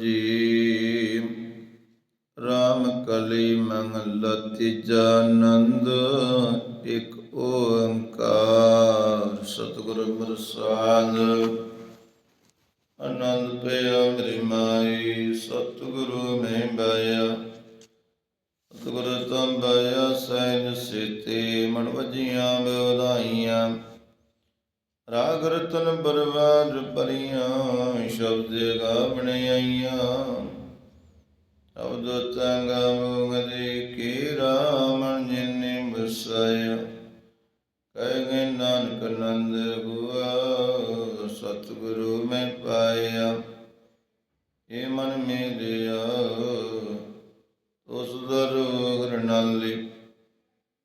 ਜੀ ਰਾਮ ਕਲੀ ਮੰਗਲ ਤੀਜਾ ਆਨੰਦ ਇੱਕ ਓੰਕਾਰ। ਸਤਿਗੁਰ ਪ੍ਰਸਾਦ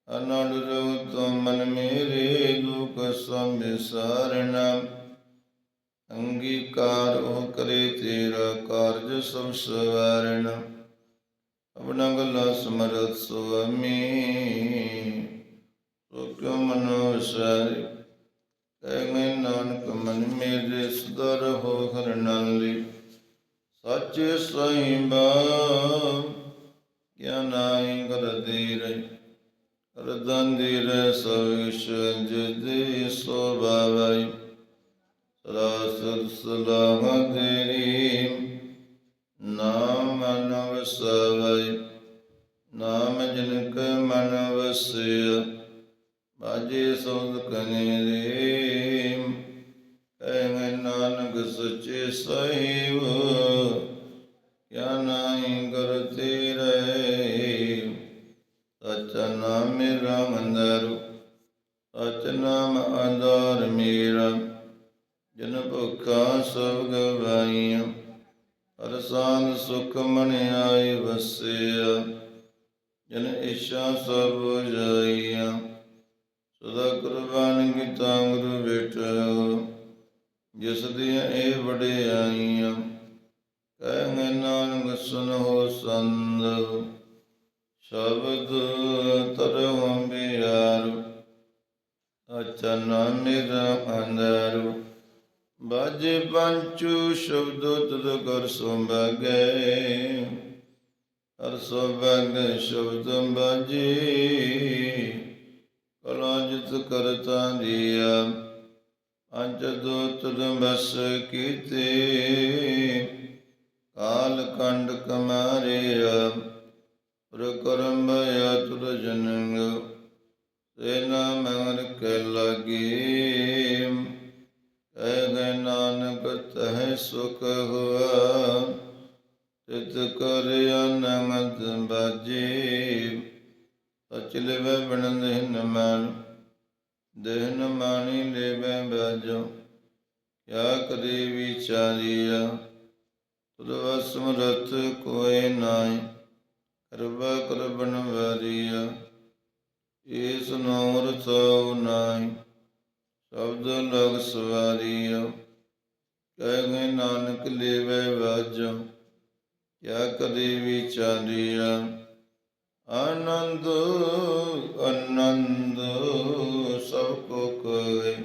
ਅਨੰਦ ਜੋ ਤੁਮ ਮਨ ਮੇਰੇ ਦੁਖ ਸੰਬਿਸਾਰਣਾ ਅੰਗੀਕਾਰ ਉਹ ਕਰੇ ਤੇਰਾ ਕਾਰਜ ਸਭ ਸਵਾਰਣ ਆਪਣਾ ਗੱਲਾਂ ਸਮਰਤ ਸੁਆਮੀ, ਸੋ ਕਿਉ ਮਨੋ ਵਿਸਾਰੀ ਕਹਿ ਮੈਂ ਨਾਨਕ ਮਨ ਮੇਰੇ ਸੁਦਰ ਹੋ ਘਰ ਨਾਲੀ। ਸੱਚੇ ਸਾਈਬਾ ਗਿਆਨਾਈ ਕਰਦੀ ਰਹੀ। ਰਦੰਦੀ ਰੇ ਸਵਿਸ਼ ਜਦੇ ਸੋ ਬਾਵਈ ਸਦਾ ਸਦ ਸਲਾਹ ਤੇਰੀ ਨਾਮ ਮਨ ਵਸਵਈ ਨਾਮ ਤਦ ਕਰ ਸੰਭਗੈ। ਹਰ ਸੰਭਗ ਸ਼ਬਦ ਬਾਜੇ। ਕਲਾ ਜਿਤ ਕਰਤਾ ਦੀਆ। ਪੰਜ ਦੋ ਤਦ ਕੀਤੇ। ਕਾਲ ਕੰਡ ਕਮਾਰਿਆ। ਪ੍ਰਕਰਮ ਯਤੁਰ ਜਨੰਗ। ਤੇ ਨਾ ਮਗਰ ਕੇ ਲਗੀ। ਕਹਿ ਨਾਨਕ ਤਹਿ ਸੁਖ ਹੁਆ। ਤਿਤ ਕਰ ਅਨੰਦ ਬਾਜੀ। ਸਚਲੇ ਵੇ ਬਣਨ ਹਿਨ ਮਨ। ਦੇਹਨ ਮਾਣੀ ਲੈਵੇ ਬਾਜੋ। ਕਿਆ ਕਰੇ ਵਿਚਾਰੀਆ। ਤੁਧ ਵਸਮਰਤ ਕੋਇ ਨਾਹੀ। ਕਿਰਪਾ ਕਰ ਬਨ ਵਾਰੀਆ। ਏਸ ਨੌਰ ਥਾਉ ਨਾਹੀ। ਸ਼ਬਦ ਲਗ ਸਵਾਰੀਆ ਕਹਿ ਗਏ ਨਾਨਕ ਲੇਵੇ ਵਾਜੋ, ਕਿਆ ਕਦੇ ਵਿਚਾਰੀਆ? ਆਨੰਦ ਆਨੰਦ, ਸਭ ਕੋ ਕਰੇ।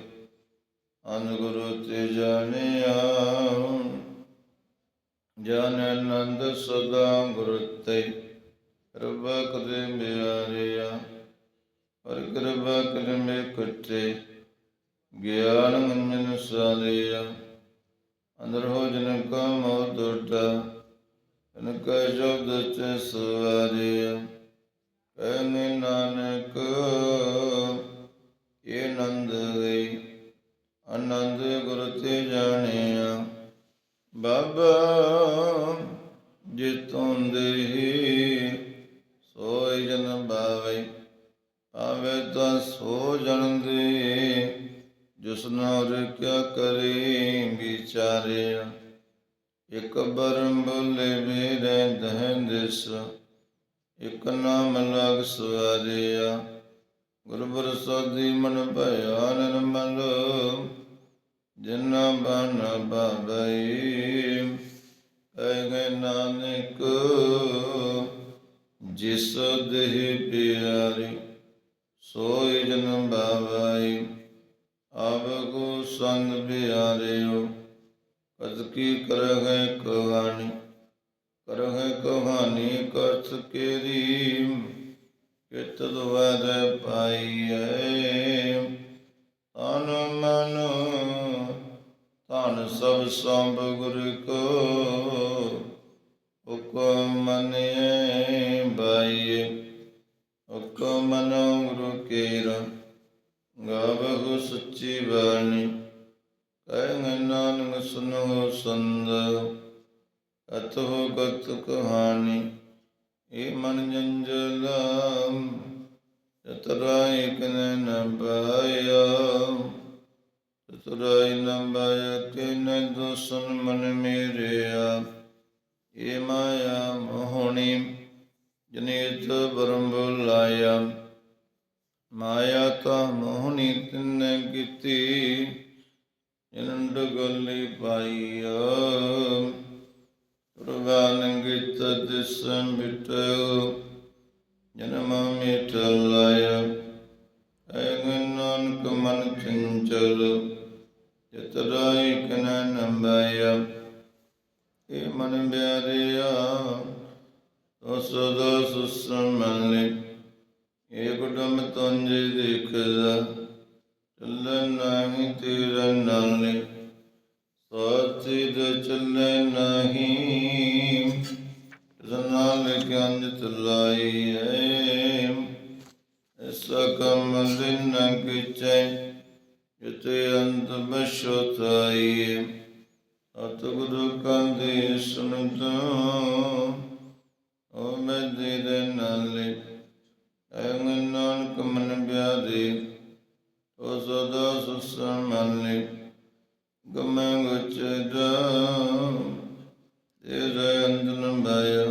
ਅਨ ਗੁਰੂ ਤੇ ਜਾਣਿਆ, ਜਨ ਆਨੰਦ ਸਦਾ ਗੁਰ ਤੇ। ਕਿਰਪਾ ਕਰੇ ਮਿਆਰਿਆ ਪਰ ਕਿਰਪਾ ਕਰ ਮੇ ਕਟੇ ਗਿਆਨ ਮੰਜਨ ਸਾਲਿਆ ਅੰਦਰ ਹੋ ਜਨ ਕਾ ਮੋ ਦੁਟਾ ਜਨ ਕਾ ਸ਼ਬਦ ਚ ਸਵਾਰਿਆ। ਕਹਿਨੇ ਨਾਨਕ ਇਹ ਨੰਦ ਗਈ ਆਨੰਦ ਗੁਰ ਤੇ ਜਾਣਿਆ। ਬਾਬਾ, ਜਿਤੋਂ ਦੇ ਸੋਈ ਜਨ ਬਾਵੇ ਆਵੇ ਤਾਂ ਸੋ ਜਨ ਦੇ ਜਿਸ ਨਾਰ ਕਿਆ ਕਰੇ ਵਿਚਾਰਿਆ? ਇਕ ਬਰਮ ਬੋਲੇ ਮੇਰੇ ਦਹਿ ਦਿਸ, ਇਕ ਨਾਮ ਲਗ ਸਵਾਰਿਆ। ਗੁਰ ਪ੍ਰਸਾਦੀ ਮਨ ਭਇਆ ਨਿਰਮਲ ਜਿਨਾ ਬਨ ਬਾਬਈ, ਕਹਿ ਨਾਨਕ, ਜਿਸ ਦੇਹ ਪਿਆਰੀ ਸੋਈ ਜਨਮ ਬਾਬਾਈ। ਆਪ ਕੋ ਸੰਗ ਬਿਆਰਿਓ, ਕਦ ਕੀ ਕਰ ਗਏ ਕਹਾਣੀ, ਕਰਹਿ ਕਹਾਣੀ ਕਥ ਕੇਰੀ ਕਿਤ ਦੁਵੈਦ ਪਾਈਐ। ਤਨ ਮਨ, ਧਨ ਸਭ ਸੰਭ ਗੁਰ ਕੋ, ਹੁਕਮ ਮਨਿਐ ਬਾਈਐ, ਹੁਕਮ ਮਨੋ ਗੁਰੂ ਕੇਰਾ। ਗਾਵਹੁ ਸੱਚੀ ਬਾਣੀ। ਕਹਿ ਨਾਨਕ ਸੁਨੋ ਸੰਦ ਅਤਹੁ ਗਤ ਕਹਾਣੀ। ਏ ਮਨ ਜੰਜਲ ਚਤਰਾਇ ਕਨੈ ਨ ਪਾਇਆ। ਚਤਰਾਇ ਨ ਪਾਇਆ ਕਿਨੈ ਦੋਸਨ ਮਨ ਮੇਰਿਆ। ਏ ਮਾਇਆ ਮੋਹਣੀ, ਜਨੇਤ ਬਰਮ ਬੁਲਾਇਆ ਮਾਇਆ ਤਾ ਮੋਹਣੀ ਤਿਨੈ ਕੀਤੀ ਜਨੰਡ ਗਲੀ ਪਾਈਆ ਪ੍ਰਵਾਨ ਗਿਤ ਦਿਸ ਮਿਟੋ ਜਨਮ ਮਿਟ ਲਾਇਆ। ਐ ਨਾਨਕ ਮਨ ਚੰਚਲ ਜਤਰਾਇ ਕਨ ਨੰਬਾਇਆ। ਏ ਮਨ ਬਿਆਰਿਆ ਤੋ ਸਦਾ ਸੁਸਮਲੇ ਏ ਕੁਟਮ ਤੁੰਜੇ ਦੇਖਦਾ ਚੱਲਣ ਨਹੀਂ ਤੇਰਾ ਨਾਲੇ ਸਾਚੀ ਦ ਚੱਲੇ ਨਹੀਂ ਜਨਾਲ ਕੰਜ ਤਲਾਈ ਐ ਐਸਾ ਕਮ ਦਿਨ ਕਿਚੈ ਜਿਤੇ ਅੰਤ ਬਸ਼ੋਤਾਈ ਅਤ ਗੁਰੂ ਕੰਦੇ ਸੁਨਤ ਓ ਮੈਂ ਦੇ ਨਾਲੇ ਐ ਨਾਨਕ ਮਨ ਬਿਆਦੇ ਓ ਸਦਾ ਸੁਸਮਲੇ ਗਮੈ ਗੁਚਦਾ ਤੇਰੇ ਅੰਦਨ ਬਾਇਆ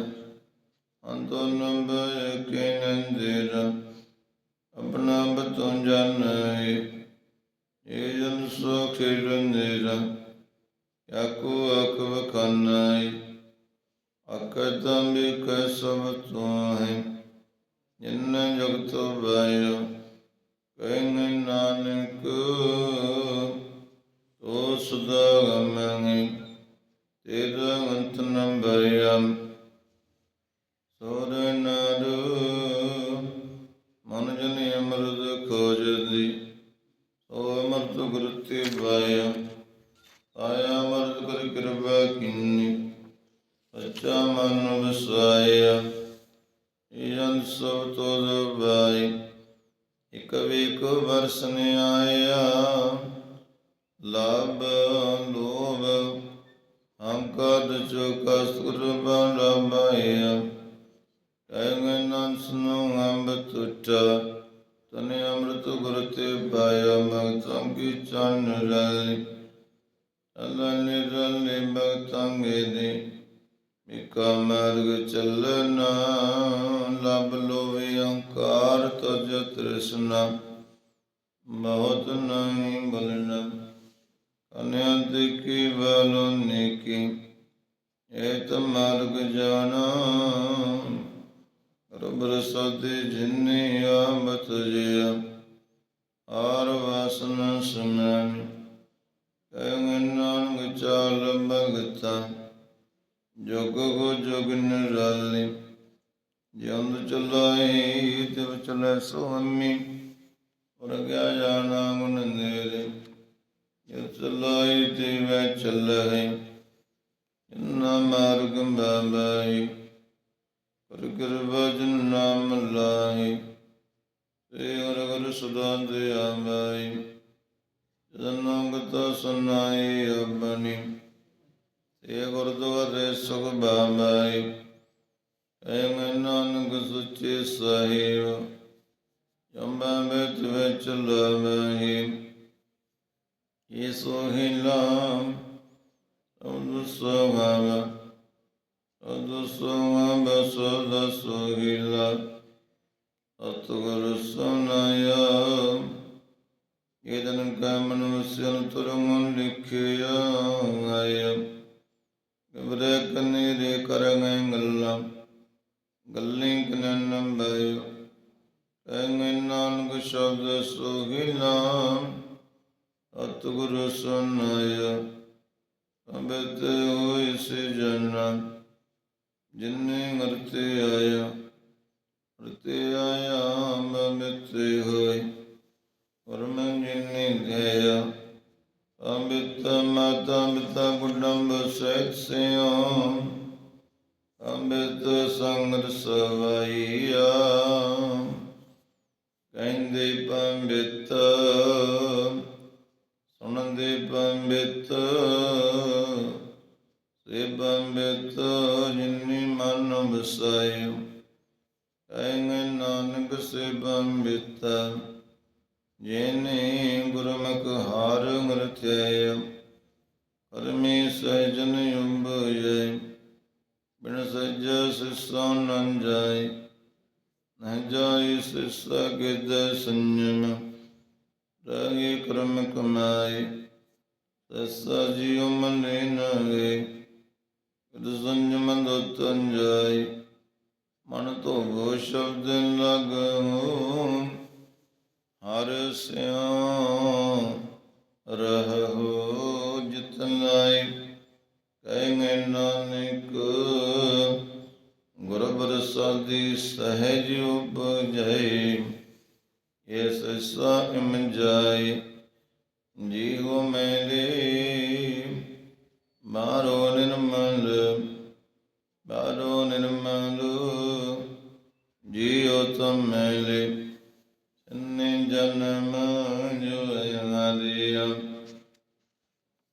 ਅੰਤੋ ਨੰਬਰ ਕੇਨੰਦੇਰ ਆਪਣਾ ਬਤੋਂ ਜਾਣੈ, ਇਹ ਜਨ ਸੋ ਖੇਰੰਦੇਰ ਯਾਕੋ ਅਕ ਵਖਾਨਾਈ ਅਕਦਮ ਬਿਕ ਸਭ ਤੋਂ ਹੈ। ਜਿਨ ਜਗਤ ਬਾਇਆ ਕਹਿਨ ਨਾਨਕ, ਤੋ ਸਦਾ ਗਮੈ ਤੇਰਾ ਅੰਤ ਨ ਭਇਆ ਸੋਰ ਨਰ, ਮਨ ਜਨ ਅਮਰਤ ਖੋਜਦੀ ਸੋ ਅਮਰਤ ਗੁਰ ਤੇ ਪਾਇਆ ਆਇਆ ਅਮਰਤ ਕਰ ਕਿਰਪਾ ਕਿੰਨੀ, ਸੱਚਾ ਮਨ ਵਸਾਇਆ। ਇਹ ਸਭ ਤੋ ਇਕ ਵੇਕ ਵਰਸਨ ਆਇਆ। ਲਾਭ ਲੋਭ ਹੰਕਾਰ ਚੋਕਾ ਸੁਰ ਬਾਲਾ ਮਾਇਆ ਕਹਿ ਨਾਨ ਸੁਨੋ ਅੰਬ ਤੁਟਾ, ਤਨੇ ਅੰਮ੍ਰਿਤ ਗੁਰ ਤੇ ਪਾਇਆ। ਭਗਤਾਂ ਕੀ ਚੰਨ ਰਲ ਅਲਨੇ ਰਲੇ ਭਗਤਾਂ ਦੇ ਮਿਕਾ ਮਾਰਗ ਚੱਲਣਾ, ਲਬ ਲੋਵੇ ਅੰਕਾਰ ਤਜ ਤ੍ਰਿਸ਼ਨਾ। ਬਹੁਤ ਨਹੀਂ ਬਲਣਾ ਕਨਿਆ ਦੇਖੀ ਵਾਲੋ ਨੇਕੀ। ਏਤ ਮਾਰਗ ਜਾਣਾ, ਰਬ ਰਸਦੇ ਜਿਨੇ ਆਮਤ ਜਿਆ ਆਰ ਵਾਸਨਾ ਸਮਨ ਕਹਿ ਨਾਨਕ ਚਾਲ ਭਗਤਾ ਜੋਗ ਕੋ ਜੋਗ ਨਿਰਾਲੇ ਜਿੰਦ ਚਲਾਈ ਤਿਵ ਚਲੈ ਸੁਹਮੀ, ਔਰ ਗਿਆ ਜਾਣਾ ਮਨ ਨੇਰੇ ਜਿ ਚਲਾਈ ਤੇ ਵੈ ਚੱਲੈ ਇਨਾ ਮਾਰਗ ਬਾਬਾਈ ਕਰ ਕਿਰਪਾ ਜਿਨ ਨਾਮ ਲਾਈ ਤੇ ਹਰ ਗੁਰ ਸਦਾ ਦੇ ਆਵਾਈ ਜਨੰਗਤ ਸੁਨਾਈ ਅਬਨੀ ਤੇ ਗੁਰਦੁਆਰੇ ਸੁਖ ਬਾਬਾਈ ਐ ਮੈਂ ਨਾਨਕ ਸੁਚੇ ਸਾਹਿਬ ਜੰਬਾ ਵਿੱਚ ਵਿੱਚ ਲਵਹੀ ਇਹ ਸੋਹਿਲਾ ਅਨੁ ਸੋਹਾਵਾ ਅਨੁ ਸੋਹਾਵਾ ਸਦਾ ਸੋਹਿਲਾ ਅਤਗੁਰ ਸੁਨਾਇਆ ਇਹਦਨ ਕਮਨ ਸਿਰ ਤੁਰਮਨ ਲਿਖਿਆ ਆਇਆ ਗਬਰੇ ਕਨੇ ਰੇ ਕਰੰਗੈ ਗੱਲਾਂ। ਗੱਲੀ ਕਨਨ ਬਇ ਕਹਿ ਨਾਨਕ ਸ਼ਬਦ ਸੋਹਿਲਾ ਅਤ ਸੁਨਾਇਆ ਅਬਤ ਹੋਇ ਸੇ ਜਨਾ। ਜਿਨੇ ਮਰਤੇ ਆਇਆ ਮਰਤੇ ਆਇਆ ਮਮਿਤੇ ਹੋਏ। ਪਰਮ ਜਿਨੇ ਗਿਆ ਅੰਮ੍ਰਿਤ ਮਾਤਾ ਪਿਤਾ ਕੁਟੰਬ ਸਹਿਤ ਸਿਓ। ਅੰਮ੍ਰਿਤ ਸੰਗਤ ਸਵਾਈਆ। ਕਹਿੰਦੇ ਪੰਡਿਤ, ਸੁਣਦੇ ਪੰਡਿਤ, ਸੇ ਪੰਡਿਤ ਜਿਨੀ ਮਨ ਵਸਾਇਓ। ਕਹਿੰਗੇ ਨਾਨਕ ਸੇ ਪੰਡਿਤ, ਜਿਨੇ ਗੁਰਮੁਖ ਹਾਰ ਮਰਤਿਆ ਪਰਮੇ ਸਹਿਜਨ ਉੰਬਜੈ ਬਿਨ ਸੱਜ ਸਿਸਾ ਨੰ ਜਾਏ ਨ ਜਾਏ ਸਿਸਾ ਗਿਦ ਸੰਜਮ, ਰਾਗੇ ਕਰਮ ਕਮਾਏ ਸਸਾ ਜੀਉ ਮਨੇ ਨਗੇ ਕਿਦ ਸੰਜਮ ਦੋਤਨ ਜਾਏ ਮਨ ਤੋਂ ਗੋ ਸ਼ਬਦ ਲਗੋ ਹਰ ਸਿਉ ਰਹੋ ਜਿਤਨਾਈ ਕਹਿੰਗੇ ਨਾਨਕ, ਗੁਰ ਪ੍ਰਸਾਦੀ ਸਹਿਜ ਉਪਜੈ ਇਸ ਸਾਇਮ ਜਾਏ ਜੀਵ ਮੈਲੇ, ਮਾਰੋ ਨਿਰਮਲ ਮਾਰੋ ਨਿਰਮਲ, ਜੀਉ ਤਮ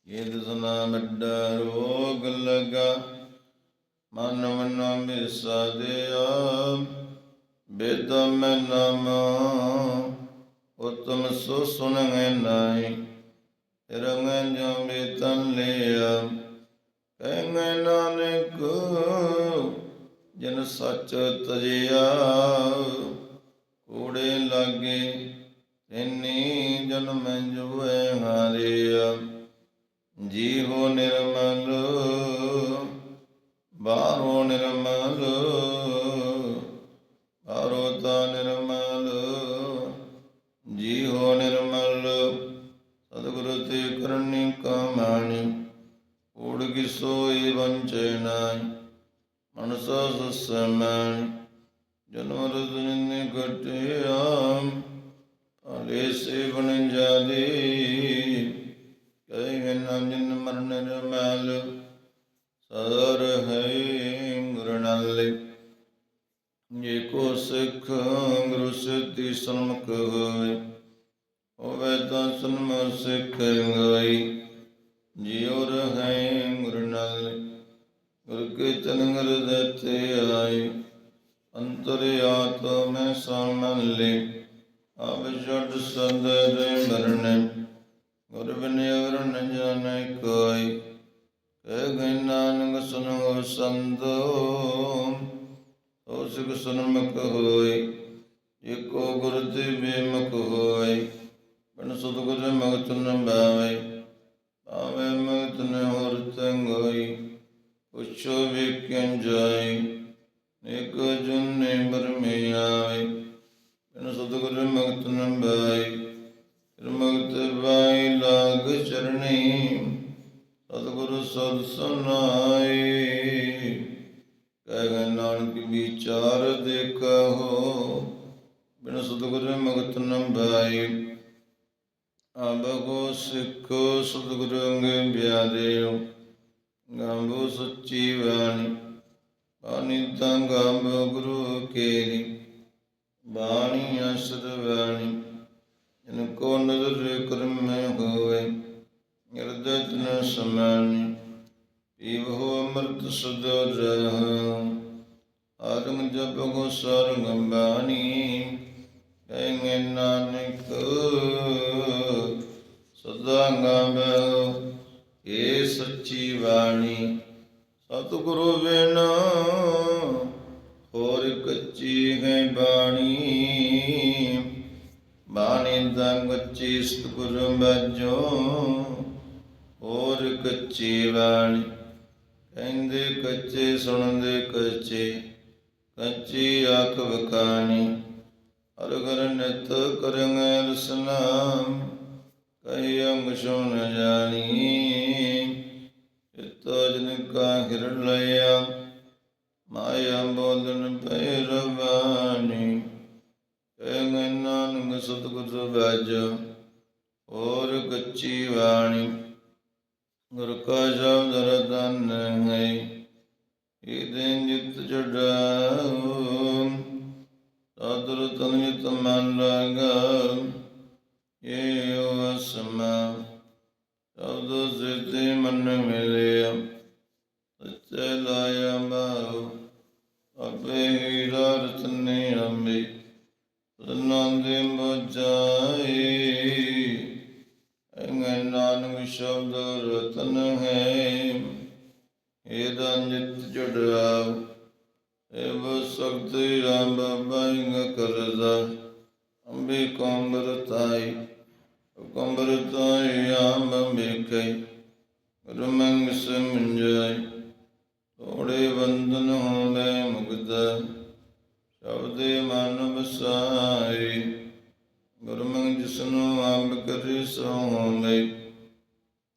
ਇਹ ਦਸਨਾ ਵੱਡਾ ਰੋਗ ਲਗਾ, ਮਨ ਮਨ ਮਿਸਾਦਿਆ ਬੇਦ ਮੈਂ ਨਾਮ ਉਤਮ ਸੋ ਸੁਣੈ ਨਾਈ ਰੰਗ ਜਮ ਤਨ ਲਿਆ, ਕਹਿੰਗੇ ਨਾਨਕ, ਜਨ ਸੱਚ ਤਜਿਆ। ਕੂੜੇ ਲਾਗੇ ਇੰਨੀ ਜਨਮ ਜੁਏ ਹਾਰਿਆ। ਜੀਵੋ ਨਿਰਮਲ, ਬਾਹਰੋ ਨਿਰਮਲ, ਬਾਹਰੋ ਤਾ ਨਿਰਮਲ। ਜੀਵੋ ਨਿਰਮਲ, ਸਤਿਗੁਰੂ ਤੇ ਕਰਨੀ ਕਮਾਣੀ, ਕੂੜ ਕੀ ਸੋਈ ਵੰਚੇ ਨਾਈ ਮਨਸਾ ਜਨਮ ਰਜਨ ਘਟਿਆ, ਭਲੇ ਸੇ ਬਨ ਜਾਦੇ ਕੈ ਨੰਜਨ ਮਰਨ ਰਮਲ ਸਦਰ ਹੈ ਗੁਰਨਾਲੇ ਜੇ ਕੋ ਸਿੱਖ ਗੁਰੂ ਸਿੱਧੀ ਸਨਮੁਖ ਹੋਏ ਹੋਵੇ ਤਾਂ ਸਨਮ ਸਿੱਖ ਗਈ। ਜਿਉ ਰਹੈ ਗੁਰਨਾਲੇ ਗੁਰ ਕੇ ਚਨੰਗਰ ਦਤੇ ਆਏ ਅੰਤਰ ਆਤਮੈ ਸਮਲੇ ਅਬ ਜੜ ਸੰਦਰ ਮਰਨ। ਗੁਰ ਬਿਨ ਅਵਰ ਨ ਜਾਣੈ ਕੋਈ, ਕਹਿ ਗਏ ਨਾਨਕ ਸੁਨੋ ਸੰਤੋ ਹੋ ਸਿਖ ਸੁਨਮੁਖ ਹੋਈ, ਏਕੋ ਗੁਰ ਤੇ ਬੇਮੁਖ ਹੋਈ, ਬਿਨ ਸਤਿਗੁਰ ਮਗਤ ਨ ਬਾਵੇ ਆਵੇ ਮਗਤ ਨ ਹੋਰ ਤੰਗੋਈ ਪੁੱਛੋ ਵੇਖਿੰ ਜਾਈ ਇਕ ਜੁਨੇ ਬਰਮੇ ਆਵੇ, ਬਿਨ ਸਤਿਗੁਰ ਮਗਤ ਨ ਬਾਈ ਫਿਰ ਬਾਈ ਲਾਗ ਚਰਣੀ, ਸਤਿਗੁਰ ਸਦ ਸੁਨਾਈ ਕਹਿ ਨਾਨਕ ਵਿਚਾਰ ਦੇਖੋ, ਬਿਨ ਸਤਿਗੁਰ ਮਗਤ ਨ ਬਾਈ ਆਬਗੋ ਸਿੱਖ, ਸਤਿਗੁਰ ਅੰਗੇ ਬਿਆਦਿਓ ਗਾਂਬੋ ਸੱਚੀ ਬਾਣੀ ਬਾਣੀ ਤਾਂ ਗਾਂਬ ਗੁਰੂ ਕੇਰੀ। ਬਾਣੀ ਅਸਰ ਬਾਣੀ ਇਨ ਨਜ਼ਰ ਕਰਮ ਮੈਂ ਹੋਵੇ, ਨਿਰਦਤ ਨ ਸਮਾਨੀ ਪੀਵੋ ਅਮਰਤ ਸਦਾ ਰਹ ਆਰਮ ਜਪ ਗੋ ਸਰਗਮ ਬਾਣੀ, ਕਹਿੰਗੇ ਨਾਨਕ, ਸਦਾ ਗਾਵੇ ਏ ਸੱਚੀ ਬਾਣੀ, ਸਤਿਗੁਰੂ ਬਿਨ ਹੋਰ ਕੱਚੀ ਹੈ ਬਾਣੀ। ਬਾਣੀ ਦਾ ਕੱਚੀ ਸਤਿਗੁਰੂ ਬਾਝੋ ਹੋਰ ਕੱਚੀ ਬਾਣੀ ਕਹਿੰਦੇ ਕੱਚੇ ਸੁਣਦੇ ਕੱਚੇ, ਕੱਚੀ ਅੱਖ ਵਕਾਣੀ। ਹਰ ਘਰ ਨਿਤ ਕਰੰਗੈ ਰਸਨਾਮ ਕਈ ਅੰਗ ਸੁਣ ਜਾਣੀ। ਚਿਤੋ ਜਨ ਕਾ ਹਿਰ ਲਿਆ ਮਾਇਆ ਬੋਲਨ ਪੈ ਰਵਾਨੀ ਕਹਿ ਨਾਨਕ ਸਤਿਗੁਰ ਬਾਜ ਹੋਰ ਕੱਚੀ ਬਾਣੀ। ਗੁਰ ਕਾ ਸ਼ਬਦ ਰਤਨ ਹੈ। ਇਹਦੇ ਨਿਤ ਚੜਾਉ ਸਾਦਰ ਤਨ ਨਿਤ ਮਨ ਲਗਾ। ਇਹ ਵਸਮਾ ਸ਼ਬਦ ਸਿੱਧੇ ਮਨ ਮਿਲਿਆ। ਸੱਚੇ ਲਾਇਆ ਮਾਉ। ਆਪੇ ਹੀ ਰਤਨੇ ਅੰਮੇ ਨੰਦੇ ਬਜਾਏ ਅੰਗੈ ਨਾਨਕ ਸ਼ਬਦ ਰਤਨ ਹੈ ਇਹਦਾ ਨਿਤ ਜੁੜਾਵ ਇਹ ਸਖਤਿ ਰਾਮ ਬੰਗ ਕਰਦਾ ਅੰਬੇ ਕੰਬਰ ਤਾਈ ਕੰਬਰ ਤਾਈ ਆਮ ਅੰਬੇ ਕੈ ਰਮੰਗ ਸਮਝਾਈ ਤੋੜੇ ਬੰਦਨ ਹੋਵੇ ਮੁਗਦਾ ਸ਼ਬਦੇ ਮਨ ਵਸਾਈ ਗੁਰਮੰਗ ਜਿਸਨੂੰ ਅੰਬ ਕਰੇ ਸੋ ਹੋਵੇ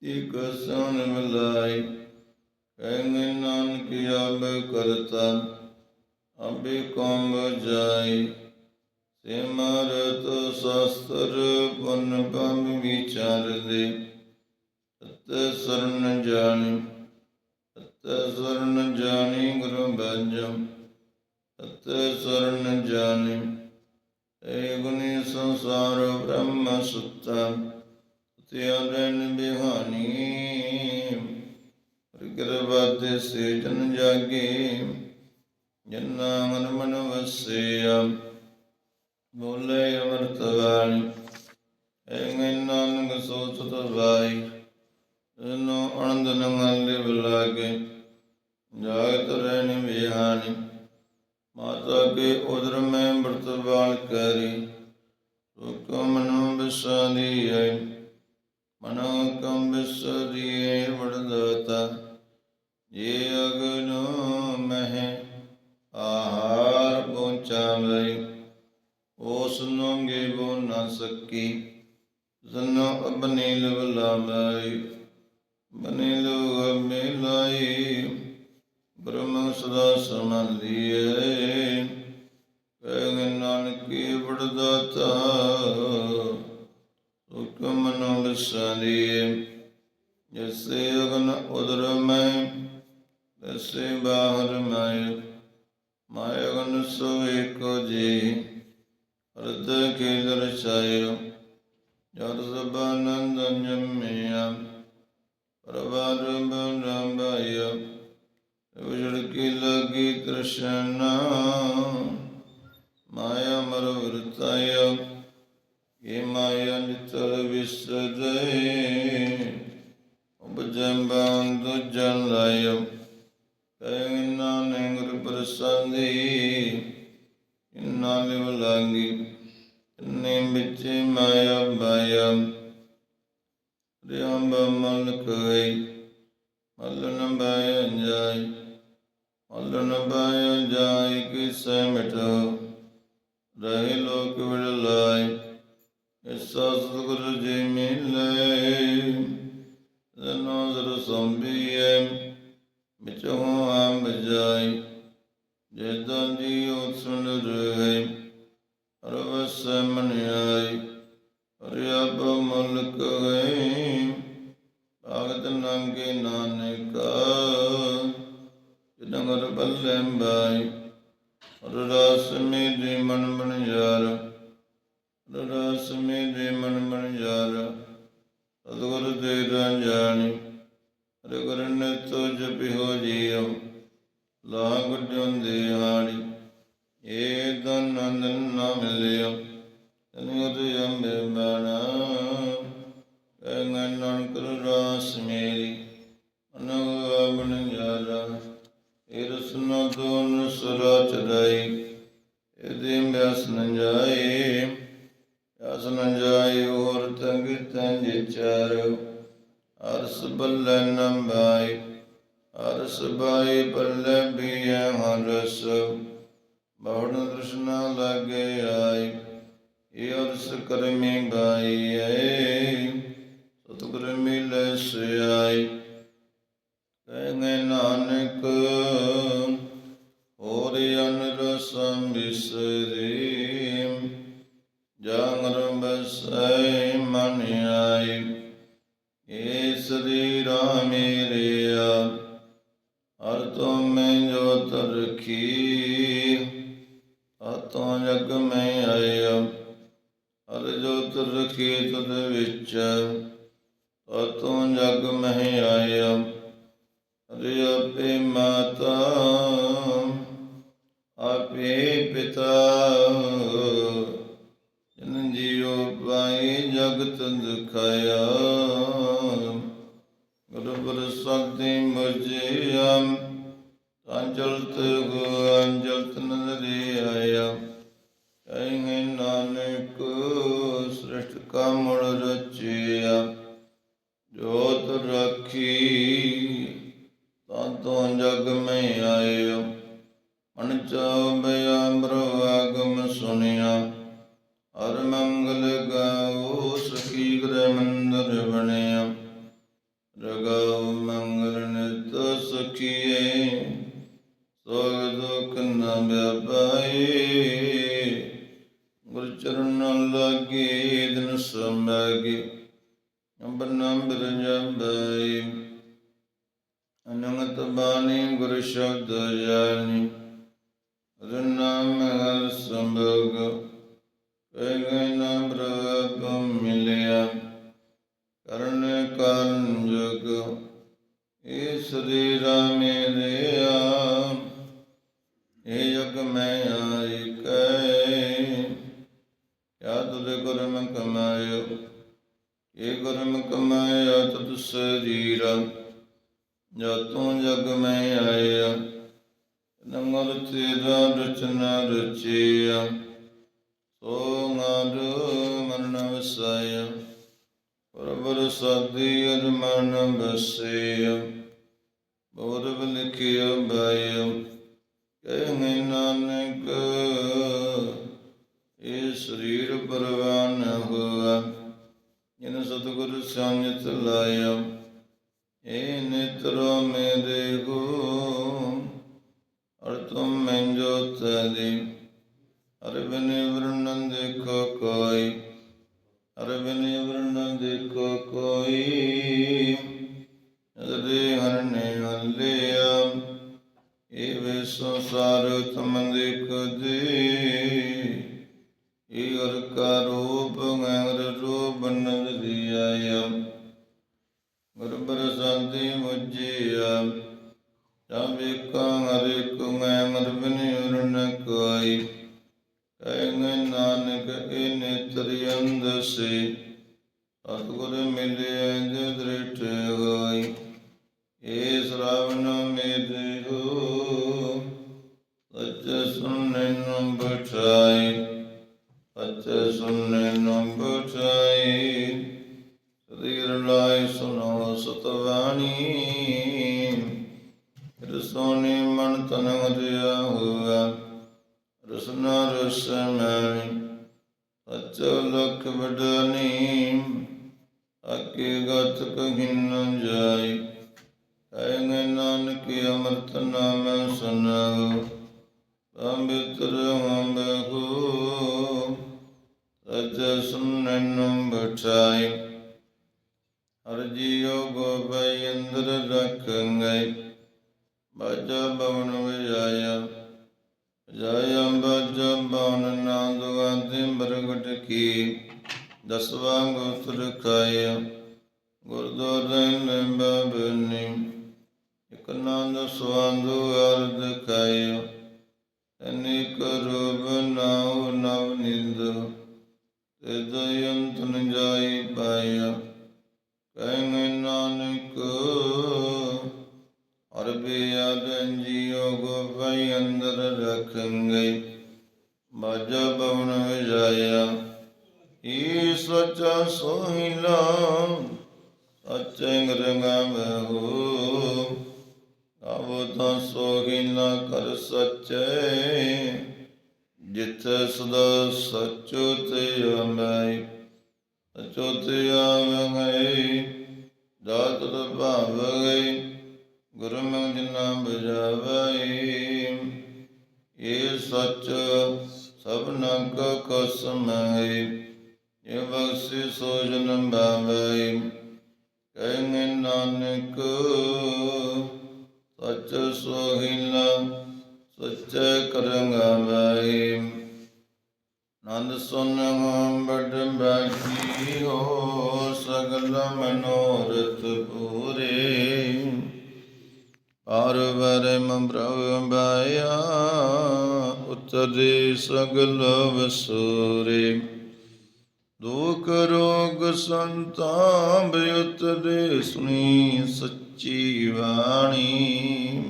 ਇਕ ਸਣ ਮਿਲਾਈ ਕਹਿੰਗੇ ਨਾਨਕ ਆਬ ਕਰਤਾ, ਅਬੇ ਕੌਮ ਜਾਈ ਸਿਮਰਤ ਸ਼ਾਸਤਰ ਪੁਨ ਪਮ ਵਿਚਾਰ ਦੇ ਤਤ ਸਰਨ ਜਾਣੀ ਤਤ ਸਰਨ ਜਾਣੀ ਗੁਰੂ ਬੰਜਮ। ਤਤ ਸਰਨ ਜਾਣੀ। ਏ ਗੁਨੀ ਸੰਸਾਰ ਬ੍ਰਹਮ ਸੁੱਤਾ ਤਿਆਰਨ ਬਿਹਾਨੀ। ਕਿਰਬਾਤੇ ਸੇ ਜਨ ਜਾਗੇ ਜਨਾ ਮਨ ਮਨ ਵਸਿਆ। ਬੋਲੇ ਅਮਰਤ ਬਾਣੀ ਐ ਨਾਨਕ ਸੋਚਤ ਬਾਈ ਇਹਨੂੰ ਆਨੰਦ ਨੰਗਾਲੇ ਬੁਲਾਗੇ ਜਾਗਤ ਰਹਿਣੀ ਬਿਹਾਨੀ। ਮਾਤਾ ਕੇ ਉਦਰ ਮੈਂ ਅੰਮ੍ਰਿਤ ਬਾਲ ਕਰੀ। ਸੁਖ ਮਨੋ ਬਿਸਾਦੀ ਹੈ ਮਨੋ ਕੰ ਬਿਸਦੀ ਹੈ ਵਡਦਾਤਾ ਜੇ ਅਗਨੋ ਮਹਿ ਆਹਾਰ ਪਹੁੰਚਾਵੇ ਉਸ ਨੂੰ ਗੇ ਬੋ ਨਾ ਸਕੀ। ਜ਼ਨੋ ਅਬਨੇ ਲਵਲਾਵੇ ਬਨੇ ਲੋ ਅਬਨੇ ਲਾਈ। ਬ੍ਰਹਮ ਸਦਾ ਸਮਲੀਏ ਕਹਿ ਨਾਨਕੀ ਬੜਦਾਤਾ ਸੁਖ ਮਨੋ ਵਿਸਾਲੀਏ ਜੈਸੇ ਅਗਨ ਉਦਰ ਮੈਂ, ਤੈਸੇ ਬਾਹਰ ਮੈਂ। ਮਾਇਆ ਗਨ ਸੋ ਏਕੋ ਜੀ, ਅਰਧ ਕੇ ਦਰਸਾਇਓ ਜਦ ਸਬਾਨੰਦ ਜੰਮਿਆ, ਪ੍ਰਵਾਰ ਬੰਦਾਇਆ ਉਜੜ ਕੇ ਲਗੀ ਤ੍ਰਿਸ਼ਨਾ। ਮਾਇਆ ਮਰ ਵਰਤਾਇਆ ਇਹ ਮਾਇਆ ਨਿਤਰ ਵਿਸਰੇ ਉਪਜੰਬਾਂ ਦੁਜਨ ਲਾਇਓ ਕਹਿਨਾ ਨੇ ਗੁਰ ਪ੍ਰਸਾਦੀ ਇਨਾ ਲਿਵ ਲਾਂਗੀ ਨੇ ਵਿੱਚ ਮਾਇਆ ਬਾਇਆ ਰਿਆੰਬ ਮਲ ਕਈ ਮਲ ਨ ਜਾਈ ਮਲ ਨ ਜਾਈ ਕਿਸੈ ਮਿਟੋ ਰਹੇ ਲੋਕ ਵਿੜ ਲਾਈ ਇਸਾ ਸਤਿਗੁਰ ਜੀ ਮਿਲੇ। ਜਨੋ ਸੰਭੀਏ ਵਿਚੋਂ ਆਮ ਬਜਾਈ ਜਦੋਂ ਜੀ ਉਹ ਸੁਣ ਰਹੇ ਅਰਵਸ ਮਨ ਆਈ ਅਰਿਆਬ ਮੁਲਕ ਗਏ ਭਗਤ ਨੰਗੇ ਨਾਨਕ ਜਨਗਰ ਬੱਲੇ ਬਾਈ ਰਸ ਮੇਰੀ ਮਨ ਮਨ ਯਾਰ ਰਸ ਮੇਰੀ ਮਨ ਮਨ ਯਾਰ, ਸਤਿਗੁਰ ਦੇ ਰਾਂਝਾਣੀ ਹਰਿ ਗੁਰਨ ਤੋ ਜਪਿਓ ਜੀਉ, ਲਾਗ ਜੁੰਦੇ ਹਾੜੀ ਏ ਦਨ ਨੰਦਨ ਨਾ ਮਿਲਿਓ ਤਨੁਤ ਅੰਬੇ ਬਾਣਾ ਕਹਿ ਨਾਨਕ ਰਾਸ ਮੇਰੀ ਏ ਰਸਨਾ ਦੋਨ ਸਰਾ ਚਰਾਈ ਇਹਦੇ ਮਿਆਸ ਨ ਜਾਏ ਅਸ ਨ ਜਾਏ ਹੋਰ ਤੰਗ ਤੰਜ ਚਾਰੋ ਅਰਸ ਬੱਲੇ ਨੰਬਾਈ ਅਰਸ ਬਾਈ ਬੱਲੇ ਬੀਐ ਹਰਸ ਬਹੁੜ ਦ੍ਰਿਸ਼ਨਾ ਲਾਗੇ ਆਈ ਇਹ ਅਰਸ ਕਰਮੀ ਬਾਈ ਏ ਸਤਿਗੁਰ ਮਿਲੇ ਸੇ ਆਈ ਨਾਨਕ ਸੰਵਿਸਰੀਮ ਜੰਗ ਰਬਸੈ ਮਨ ਆਈ। ਏ ਸ੍ਰੀ ਰਾਮੇ ਰਿਆ ਹਰ ਤੋ ਮੈਂ ਜੋ ਤਰਖੀ ਅਤੋ ਜਗ ਮੈਂ ਆਇਆ। ਹਰ ਜੋ ਤਰਖੀ ਤਦ ਵਿੱਚ ਅਤੋ ਜਗ ਮੈਂ ਆਇਆ। ਹਰਿ ਆਪੇ ਮਾਤਾ ਆਪੇ ਪਿਤਾ ਜਨ ਜੀਉ ਪਾਈ ਜਗਤ ਦਿਖਾਇਆ। ਗੁਰੂ ਪ੍ਰਸਾਦਿ ਮੁਝਿਆਮ ਅੰਜਲਤ ਗੋ ਅੰਜਲਤ ਨਦਰੀ ਆਇਆ। ਕਹਿ ਨਾਨਕ, ਸ੍ਰਿਸ਼ਟ ਕਾ ਮੁੜ ਰਚਿਆ। ਜੋਤ ਰੱਖੀ, ਤਾਂ ਤੋਂ ਜਗ ਮੈਂ ਆਇਓ। ਮਨ ਚਾਉ ਬਿਆਮਰ ਆਗਮ ਸੁਨਿਆ। ਹਰ ਮੰਗਲ ਗਾਓ ਸਖੀ ਗ੍ਰਹਿ ਮੰਦਰ ਬਣਿਆ। ਰਗਾਉ ਮੰਗਲ ਨਿਤ ਸਖੀਏ, ਸੋਗ ਦੁਖ ਨ ਵਿਪਾਏ ਗੁਰ ਚਰਨ ਲਾਗੇ ਦਿਨ ਸਮੈਗੇ ਅੰਬਰ ਨੰਬਰ ਜੰਬਈ ਅਨੰਤ ਬਾਣੀ ਗੁਰ ਸ਼ਬਦ ਜਾਨੀ ਗੁਰ ਨਾਮ ਹਰ ਸੰਭੋਗ ਕਹਿ ਨਾਮ ਪ੍ਰਭ ਮਿਲਿਆ। ਕਰਨ ਕਾਰਨ ਜਗ ਇਹ ਸਰੀਰਾ ਮੇਰੇ ਆ ਇਹ ਜਗ ਮੈਂ ਆਈ ਕੈ। ਯਾ ਤੁਧ ਗੁਰਮ ਕਮਾਇਓ ਇਹ ਗੁਰਮ ਕਮਾਇਆ ਤਤ ਸਰੀਰਾ। ਜਤੋਂ ਜਗ ਮੈਂ ਆਇਆ। ਨਮਰ ਰਚਨਾ ਰਚਿਆ ਸੋ ਮਰ ਮਰਨ ਵਸਾਇਆ ਪਰਬਰ ਸਾਦੀ ਅਰਮਨ ਬਸਿਆ ਬੋਰਬ ਲਿਖਿਆ ਬਾਇਆ ਕਹਿ ਨਾਨਕ ਇਹ ਸਰੀਰ ਪਰਵਾਨ ਹੋਆ ਜਿਨ ਸਤਿਗੁਰ ਸੰਗਤ ਲਾਇਆ ਏ ਨਿਤਰੋ ਮੇਰੇ ਕੋ ਅਰ ਤੁਮ ਮੈਂ ਜੋਤ ਦੀ। ਅਰ ਬਿਨੇ ਵਰਣਨ ਦੇਖੋ ਕੋਈ। ਅਰ ਬਿਨੇ ਵਰਣਨ ਦੇਖੋ ਕੋਈ। ਅਰੇ ਹਰਨੇ ਹਲਿਆ ਏ ਵੇ ਸੰਸਾਰ ਤਮ ਦੇਖੋ ਦੇ ਏ ਅਰ ਕਾ ਰੂਪ ਗੈਰ ਰੂਪ ਨਦ ਦਿਆਇਆ ਗੁਰ ਪ੍ਰਸਾਦਿ ਮੁਝਿਆ ਸਭ ਏਕਾ ਹਰਿ ਕੋ ਮੈਂ ਮਰ ਬਿਨਿ ਉਰਨ ਕੋਈ ਨਾਨਕ ਇਹ ਨੇਤਰ ਅੰਧ ਸੇ। ਸਤਿਗੁਰ ਮਿਲਿਆ ਜੇ ਦ੍ਰਿਟ ਹੋਈ। ਏ ਸ਼ਰਾਵਨ ਮੇਰੇ ਹੋ। ਸੱਚ ਸੁਣਨ ਨੂੰ ਬਠਾਈ। ਸੱਚ ਸੁਣਨ ਨੂੰ ਬਠਾਈ। ਇਕ ਨੰਦ ਸਵਾਂਦੂ ਅਰਧ ਖਾਇਆ ਅਨੇਕ ਰੂਪ ਨਾਉ ਨਵ ਨਿੰਦ, ਤੇ ਦਇੰਤ ਨ ਜਾਈ ਪਾਇਆ ਕਹਿ ਨਾਨਕ ਅਰਬੇ ਆਦਨ ਜੀਉ ਗੋਪਈ ਅੰਦਰ ਰਖੰਗੇ, ਬਾਜਾ ਬਵਨ ਵਿਜਾਇਆ। ਈ ਸਚਾ ਸੋਹਿਲਾ ਸਚੰਗ ਰੰਗਾ ਬਹੂ ਆਵੋ ਤਾਂ ਸੋਹਿਲਾ ਕਰ ਸਚੈ ਜਿਤ ਸਦਾ ਸਚੋ ਤੇ ਅਮੈ ਸਚੋ ਤੇ ਆਵੈ, ਦਾਤ ਭਾਵ ਗਈ ਗੁਰਮੁਖ ਜਿਨਾ ਬਜਾਵੈ ਇਹ ਸਚ ਸਭਨਾ ਕਾ ਕਸਮ, ਇਹ ਬਖਸ਼ਿ ਸੋ ਜਨਮ ਭਾਵੈ, ਕਹਿ ਨਾਨਕ ਸਚ ਸੋਹਿਲਾ, ਸਚੈ ਕਰੰਗਾਵੇ ਨੰਦ ਸੁਨ ਬੜ ਬਾਕੀ ਹੋ, ਸਗਲ ਮਨੋਰਥ ਪੂਰੇ। ਪਾਰ ਵਰਮ ਪ੍ਰਭ ਬਾਇਆ ਉਤਰੇ ਸਗਲ ਵਸੂਰੇ। ਦੁਖ ਰੋਗ ਸੰਤਾਪ ਉਤਰੇ ਸੁਣੀ ਸੱਚੀ ਬਾਣੀ।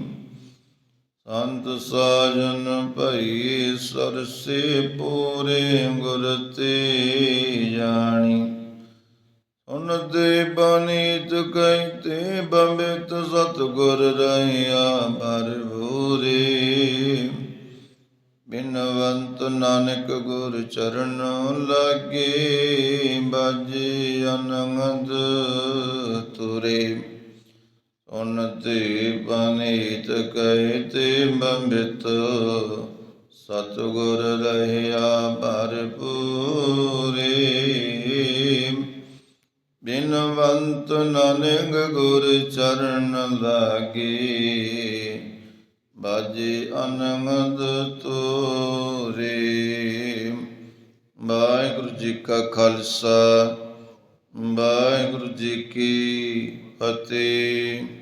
ਸੰਤ ਸਾਜਨ ਭਈ ਸਰਸੇ ਪੂਰੇ ਗੁਰ ਤੇ ਜਾਣੀ। ਸੁਨ ਦੇ ਬਨੀਤ ਕਹਿਤੇ ਬੰਬਿਤ ਸਤਗੁਰ ਰਹਿਆ ਭਰਪੂਰੇ ਬਿਨਵੰਤ ਨਾਨਕ ਗੁਰ ਚਰਨ ਲਾਗੇ, ਬਾਜੇ ਅਨੰਦ ਤੁਰੇ। ਉਨਤੇ ਬਨੀਤ ਕਹਿਤੇ ਬੰਬਿਤ ਸਤਗੁਰ ਰਹਿਆ ਭਰਪੂਰੇ ਬਿਨਵੰਤ ਨਾਨਕ ਗੁਰ ਚਰਨ ਲਾਗੇ, ਬਾਜੇ ਅਨੰਦ ਤੋਰੇ। ਵਾਹਿਗੁਰੂ ਜੀ ਕਾ ਖਾਲਸਾ, ਵਾਹਿਗੁਰੂ ਜੀ ਕੀ ਫਤਿਹ।